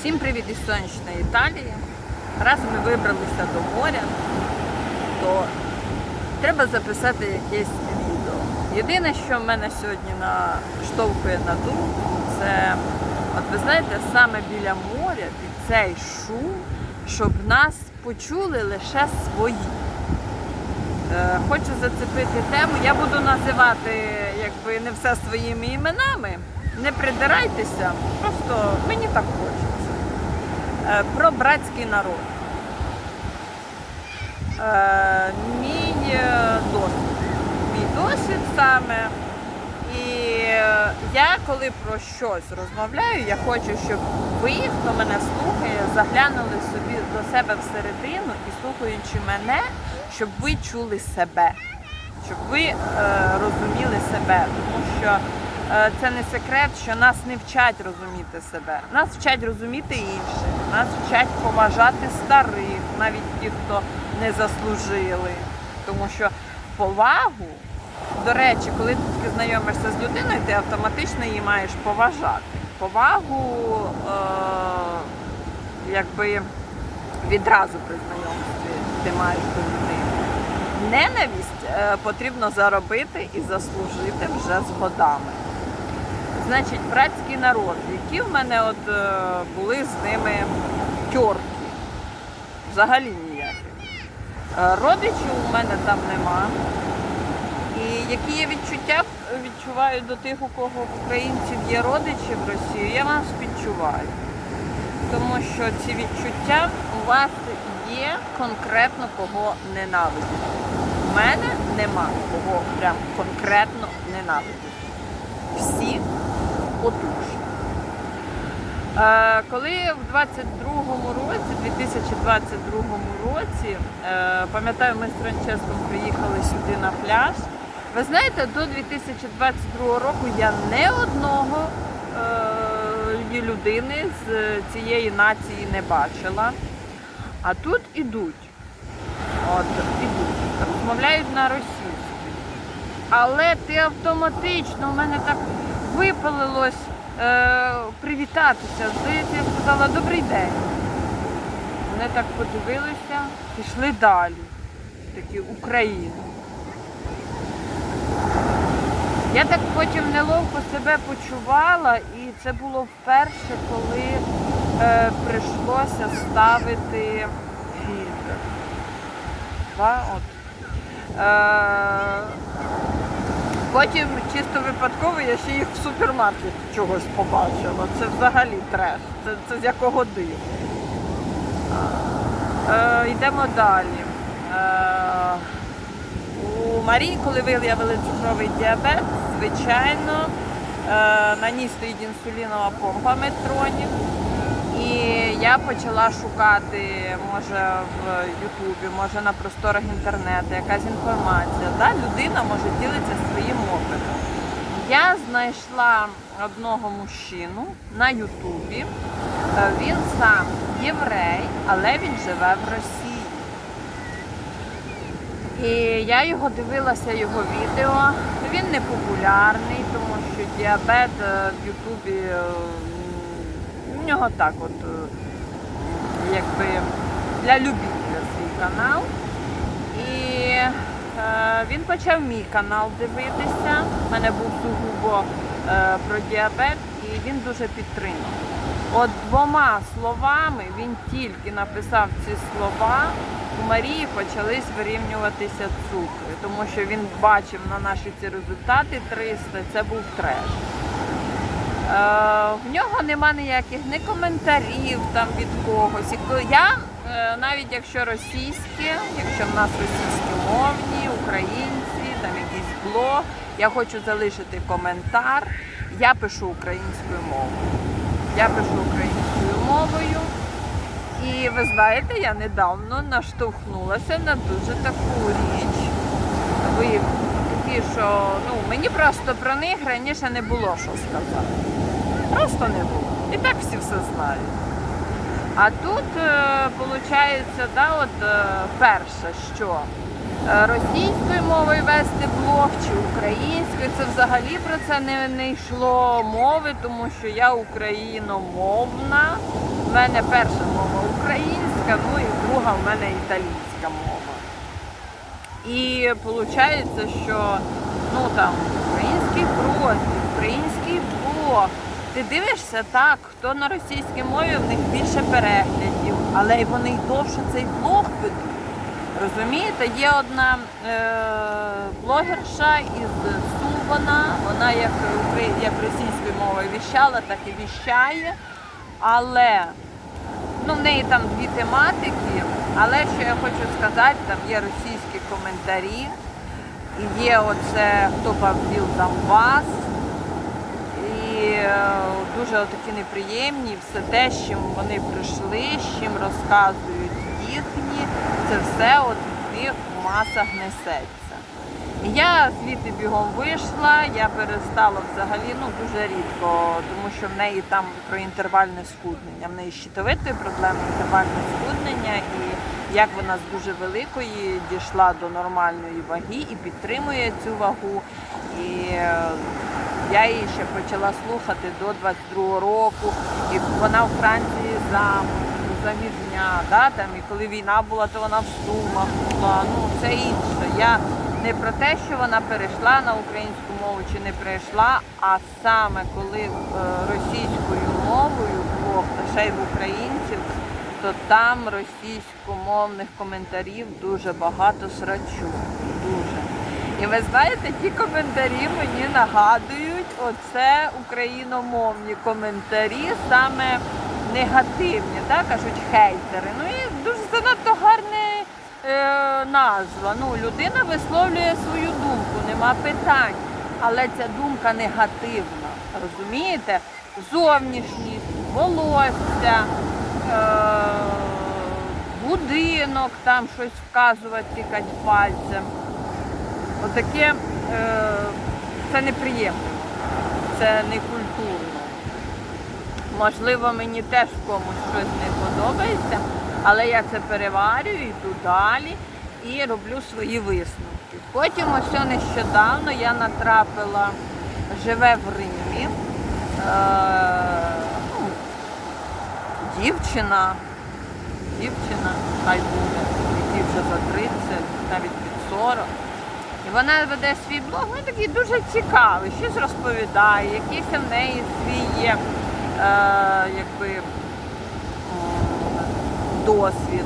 Всім привіт із сонячної Італії. Раз ми вибралися до моря, то треба записати якесь відео. Єдине, що мене сьогодні наштовхує на думку, це, от ви знаєте, саме біля моря, під цей шум, щоб нас почули лише свої. Е, Хочу зацепити тему. Я буду називати якби не все своїми іменами. Не придирайтеся, просто мені так хочеться. Е, Про братський народ. Е, Мій е, досвід. Мій досвід саме. І я коли про щось розмовляю, я хочу, щоб ви, хто мене слухає, заглянули собі до себе всередину і слухаючи мене, щоб ви чули себе, щоб ви е, розуміли себе. Тому що е, це не секрет, що нас не вчать розуміти себе. Нас вчать розуміти інших, нас вчать поважати старих, навіть ті, хто не заслужили. Тому що повагу до речі, коли ти знайомишся з людиною, ти автоматично її маєш поважати. Повагу е, якби відразу при знайомстві ти маєш до людини. Ненависть е, потрібно заробити і заслужити вже з годами. Значить, братський народ, які в мене от е, були з ними тьорки. Взагалі ніяких. Е, Родичів у мене там нема. І які я відчуття відчуваю до тих, у кого в українців є родичі в Росії, я вас відчуваю. Тому що ці відчуття у вас є конкретно кого ненавидіти. У мене нема кого прям конкретно ненавидіти. Всі отужі. Е, коли в 22-му році, 2022 році, е, пам'ятаю, ми з Франческом приїхали сюди на пляж. Ви знаєте, до 2022 року я не одного е, людини з цієї нації не бачила. А тут ідуть. От, ідуть. Розмовляють на російській. Але ти автоматично, у мене так випалилось е, привітатися. Здається, я сказала добрий день. Вони так подивилися, пішли далі. Такі Україна. Я так потім неловко себе почувала, і це було вперше, коли е, прийшлося ставити фільтр. Два, от. Е, потім чисто випадково я ще їх в супермаркеті чогось побачила. Це взагалі треш. Це, це з якого диву. Е, йдемо далі. Е, у Марії, коли виявили цукровий діабет, звичайно, е, на ній стоїть інсулінова помпа Медтронік. Я почала шукати, може в Ютубі, може на просторах інтернету, якась інформація. Да? Людина може ділитися своїм опитом. Я знайшла одного мужчину на Ютубі. Е, Він сам єврей, але він живе в Росії. І я його дивилася, його відео. Він не популярний, тому що діабет е, в Ютубі в нього так от е, якби для любителя свій канал. І е, він почав мій канал дивитися. У мене був сугубо е, про діабет, і він дуже підтримав. От двома словами він тільки написав ці слова. У Марії почались вирівнюватися цукри, тому що він бачив на наші ці результати 300, це був треш. Е, в нього нема ніяких ні коментарів там від когось. Я е, навіть якщо російське, якщо в нас російськомовні, українці, там якийсь блог, я хочу залишити коментар, я пишу українською мовою. Я пишу українською мовою. І ви знаєте, я недавно наштовхнулася на дуже таку річ. Ви такі, що ну, мені просто про них раніше не було що сказати. Просто не було. І так всі все знають. А тут, виходить, да, от, е, перше, що е, російською мовою вести блог чи українською, це взагалі про це не, не йшло мови, тому що я україномовна. в мене перша мова українська, ну і друга в мене італійська мова. І виходить, що ну там український простір, український блог. Ти дивишся так, хто на російській мові, в них більше переглядів, але й вони й довше цей блог ведуть. Розумієте, є одна е, блогерша із Сувана, вона як, як російською мовою віщала, так і віщає. Але ну, в неї там дві тематики. Але що я хочу сказати, там є російські коментарі, і є оце хто Донбас. І е, дуже такі неприємні, все те, з чим вони прийшли, з чим розказують їхні, це все от в них масах несеться. Я звідти бігом вийшла, я перестала взагалі ну дуже рідко, тому що в неї там про інтервальне схуднення. В неї щитовидної проблеми інтервальне схуднення, і як вона з дуже великої дійшла до нормальної ваги і підтримує цю вагу. І я її ще почала слухати до 22 року, і вона в Франції замуж, заміжня, да, там, і коли війна була, то вона в Сумах була, ну це інше. Я не про те, що вона перейшла на українську мову чи не перейшла, а саме коли е, російською мовою ще й в українців, то там російськомовних коментарів дуже багато срачу. Дуже. І ви знаєте, ті коментарі мені нагадують оце україномовні коментарі, саме негативні, так, кажуть хейтери. Ну і дуже занадто гарна е, назва. Ну, людина висловлює свою думку, нема питань. Але ця думка негативна. Розумієте? Зовнішність, волосся, е, будинок, там щось вказувати, тикати пальцем. Отаке е, це неприємно, це не культурно. Можливо, мені теж комусь щось не подобається, але я це переварюю, йду далі і роблю свої висновки. Потім ось нещодавно я натрапила, живе в Римі. Е, ну, дівчина, дівчина, хай буде, якій вже за 30, навіть під 40. Вона веде свій блог, він такий дуже цікавий, щось розповідає, якийсь в неї свій е, якби, досвід.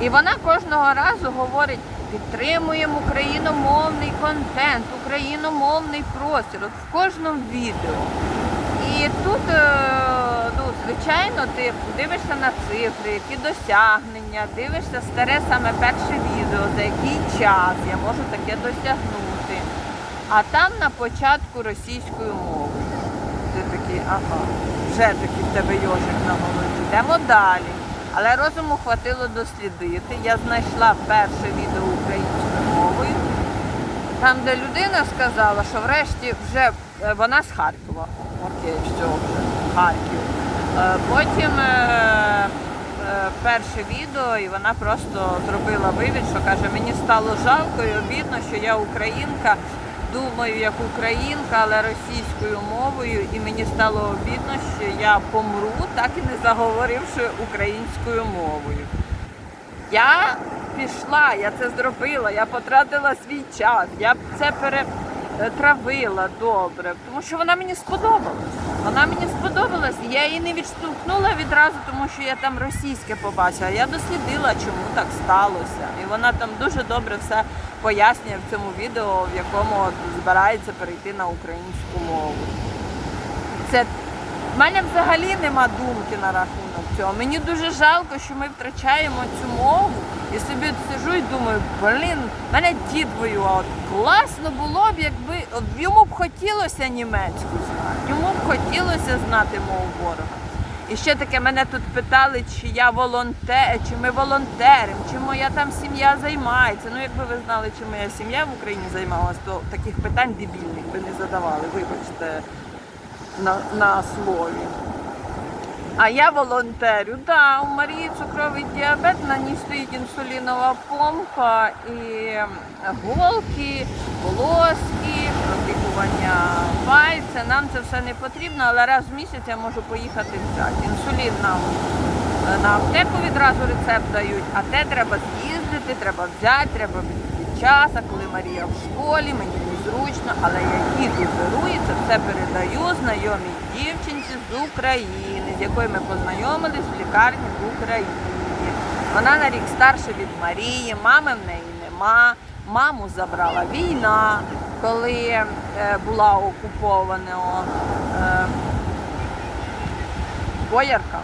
І вона кожного разу говорить, підтримуємо україномовний контент, україномовний простір. От в кожному відео. І тут, е, звичайно, ти дивишся на цифри, які досягнення, дивишся старе саме перше відео, за який час я можу таке досягнути. А там на початку російською мовою. Ти такий, ага, вже такий в тебе йожик на голові. Йдемо далі. Але розуму хватило дослідити. Я знайшла перше відео українською мовою. Там, де людина сказала, що врешті вже е, вона з Харкова. Окей, все вже Харків. Е, Потім е, е, перше відео, і вона просто зробила вивід, що каже, мені стало жалко і обідно, що я українка, думаю як українка, але російською мовою, і мені стало обідно, що я помру, так і не заговоривши українською мовою. Я пішла, я це зробила, я потратила свій час, я це перетравила добре, тому що вона мені сподобалась. Вона мені сподобалась, я її не відштовхнула відразу, тому що я там російське побачила. Я дослідила, чому так сталося. І вона там дуже добре все пояснює в цьому відео, в якому збирається перейти на українську мову. Це в мене взагалі нема думки на рахунок цього. Мені дуже жалко, що ми втрачаємо цю мову. І собі сижу і думаю, блін, мене дід воював. Класно було б, якби от йому б хотілося німецьку знати, йому б хотілося знати мову ворога. І ще таке мене тут питали, чи я волонтер, чи ми волонтеримо, чи моя там сім'я займається. Ну, якби ви знали, чи моя сім'я в Україні займалась, то таких питань дебільних би не задавали. Вибачте на, на слові. А я волонтерю. Да, у Марії цукровий діабет, на ній стоїть інсулінова помпа і голки, полоски, протикування пальця. Нам це все не потрібно, але раз в місяць я можу поїхати взяти. Інсулін нам е, на аптеку відразу рецепт дають, а те треба з'їздити, треба взяти, треба від часу, коли Марія в школі, мені незручно, але я їду беру і це все передаю знайомій дівчинці з України, з якою ми познайомились в лікарні в Україні. Вона на рік старша від Марії, мами в неї нема. Маму забрала війна, коли е, була окупована е, Боярка.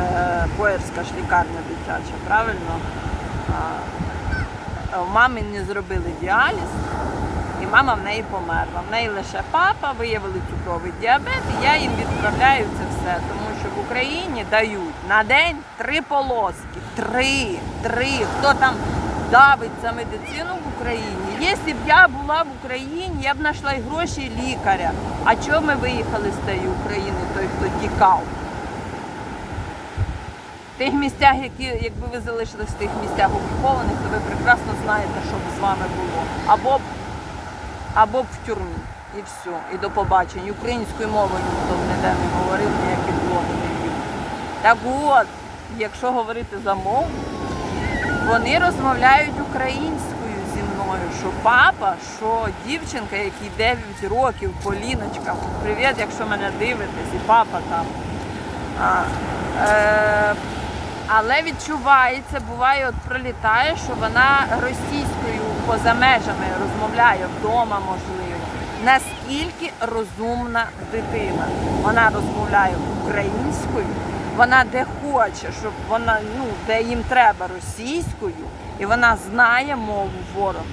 Е, Боярська ж лікарня дитяча, правильно? В мамі не зробили діаліз, і мама в неї померла. В неї лише папа, виявили цукровий діабет, і я їм відправляю це все, тому що в Україні дають на день три полоски. Три, три. Хто там давить за медицину в Україні? Якщо б я була в Україні, я б знайшла і гроші і лікаря. А чого ми виїхали з тієї України, той, хто тікав? Тих місцях, які, якби ви залишились в тих місцях окупованих, то ви прекрасно знаєте, що б з вами було. Або б, або в тюрмі. І все. І до побачення. Українською мовою ніхто ніде не говорив, ніякі блоги не вів. Так от, якщо говорити за мову, вони розмовляють українською зі мною, що папа, що дівчинка, якій 9 років, Поліночка, привіт, якщо мене дивитесь, і папа там. А, е, але відчувається, буває, от пролітає, що вона російською поза межами розмовляє вдома, можливо. Наскільки розумна дитина. Вона розмовляє українською, вона де хоче, щоб вона, ну, де їм треба російською, і вона знає мову ворога.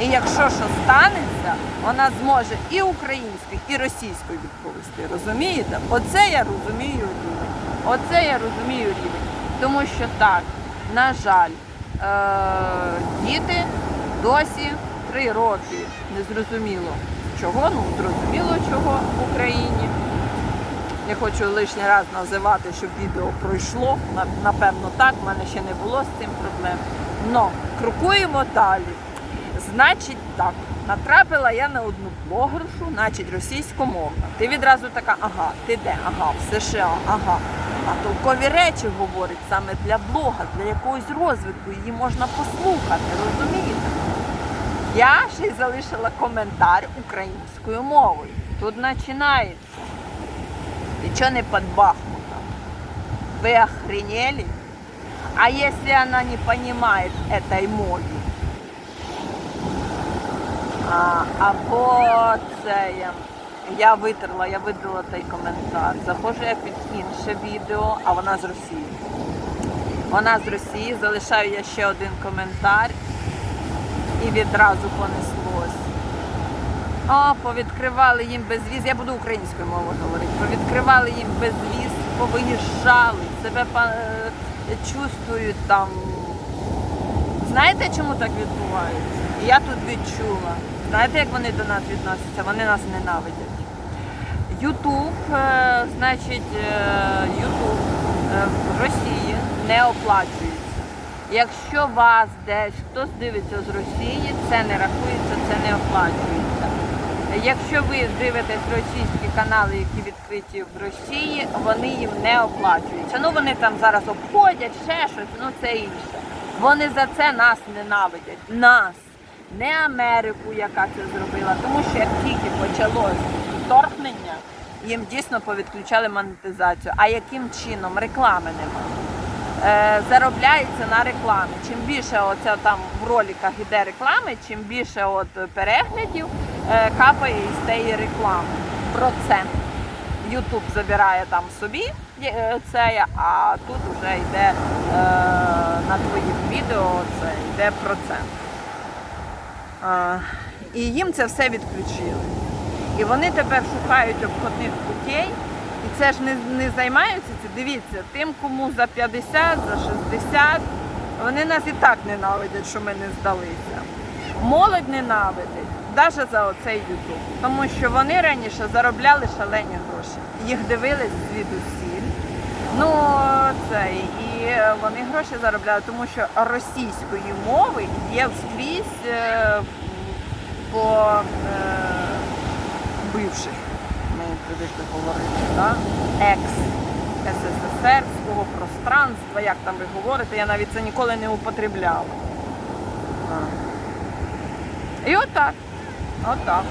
І якщо що станеться, вона зможе і українською, і російською відповісти. Розумієте? Оце я розумію рівень. Оце я розумію рівень. Тому що так, на жаль, е- діти досі три роки незрозуміло чого, ну зрозуміло чого в Україні. Не хочу лишній раз називати, щоб відео пройшло. Напевно, так, в мене ще не було з цим проблем. Но крокуємо далі. Значить так, натрапила я на одну блогершу, значить російськомовна. Ти відразу така, ага, ти де? Ага, в США, ага А толкові речі говорить саме для блога, для якогось розвитку, її можна послухати, розумієте? Я ще й залишила коментар українською мовою. Тут починається. Ты что не под Бахмутом? Вы охренели? А если она не понимает этой мови? А, або це я, витерла, я видала той коментар. Заходжу я під інше відео, а вона з Росії. Вона з Росії, залишаю я ще один коментар і відразу понеслось. О, повідкривали їм безвіз. Я буду українською мовою говорити. Повідкривали їм безвіз, повиїжджали, себе е, чувствують там. Знаєте, чому так відбувається? Я тут відчула. Знаєте, як вони до нас відносяться? Вони нас ненавидять. Ютуб, е, значить, Ютуб в Росії не оплачується. Якщо вас десь хтось дивиться з Росії, це не рахується, це не оплачується. Якщо ви дивитесь російські канали, які відкриті в Росії, вони їм не оплачуються. Ну вони там зараз обходять, ще щось, ну це інше. Вони за це нас ненавидять. Нас, не Америку, яка це зробила. Тому що як тільки почалось вторгнення, їм дійсно повідключали монетизацію. А яким чином? Реклами немає е, заробляється на рекламі. Чим більше оця там в роликах іде реклами, чим більше от переглядів е, капає із тієї реклами. Процент. Ютуб забирає там собі е, це, а тут вже йде е, на твоїх відео це йде процент. Е, і їм це все відключили. І вони тепер шукають обходних путей. І це ж не, не займаються це. Дивіться, тим, кому за 50, за 60, вони нас і так ненавидять, що ми не здалися. Молодь ненавидить, навіть за оцей Ютуб. Тому що вони раніше заробляли шалені гроші. Їх дивились звідусіль. Ну, це і вони гроші заробляли, тому що російської мови є скрізь е, по е, бивших, ми привикли говорити, да? екс СССРського пространства, як там ви говорите, я навіть це ніколи не употребляла. А. І отак. Отак.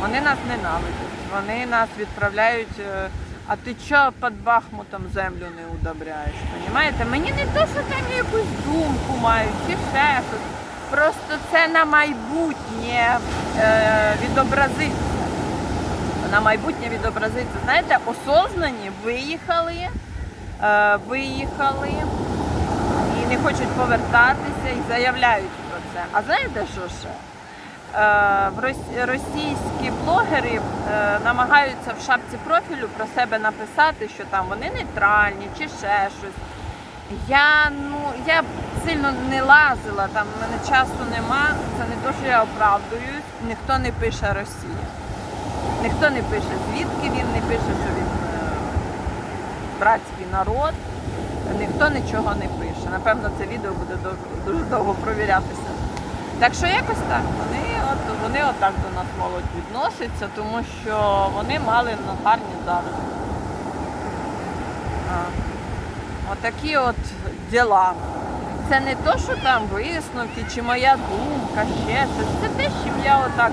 Вони нас ненавидять. Вони нас відправляють. е, А ти чого під Бахмутом землю не удобряєш? Понімаєте? Мені не то, що там якусь думку мають, чи ще щось. Просто це на майбутнє е, відобразиться. На майбутнє відобразиться. Знаєте, осознані виїхали, е, виїхали і не хочуть повертатися і заявляють про це. А знаєте, що ще? Е, Російські блогери е, намагаються в шапці профілю про себе написати, що там вони нейтральні чи ще щось. Я ну я сильно не лазила, там в мене часу нема. Це не то, що я оправдуюсь. Ніхто не пише Росія. Ніхто не пише, звідки він, не пише, що він е, братський народ. Ніхто нічого не пише. Напевно, це відео буде дуже, довго провірятися. Так що якось так. Вони от вони отак до нас молодь відносяться, тому що вони мали ну, гарні. А, Отакі от діла. Це не то, що там висновки, чи моя думка, ще щось. Це те, чим я отак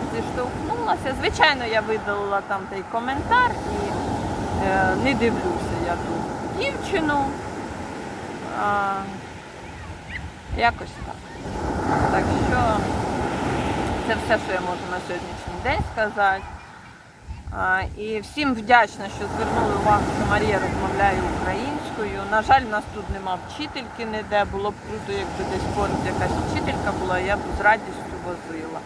зіштовхнулася. Звичайно, я видалила там той коментар і е, не дивлюся я ту дівчину. А, якось так. Так що це все, що я можу на сьогоднішній день сказати. А, і всім вдячна, що звернули увагу, що Марія розмовляє українською. На жаль, в нас тут нема вчительки ніде. Було б круто, якби десь поруч якась вчителька була, я б з радістю возила.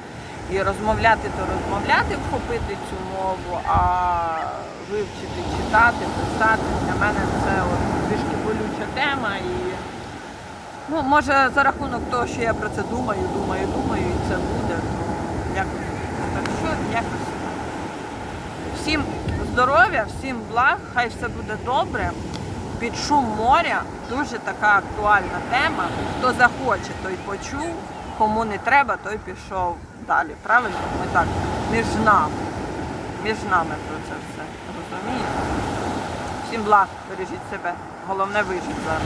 І розмовляти, то розмовляти, вхопити цю мову, а вивчити, читати, писати. Для мене це от трішки болюча тема. І ну, може за рахунок того, що я про це думаю, думаю, думаю, і це буде. Ну, якось. Так що якось. Всім здоров'я, всім благ, хай все буде добре. Під шум моря дуже така актуальна тема. Хто захоче, той почув, кому не треба, той пішов далі. Правильно? Ми так, між нами. Між нами про це все. Розумієте? Всім благ, бережіть себе. Головне вижити зараз.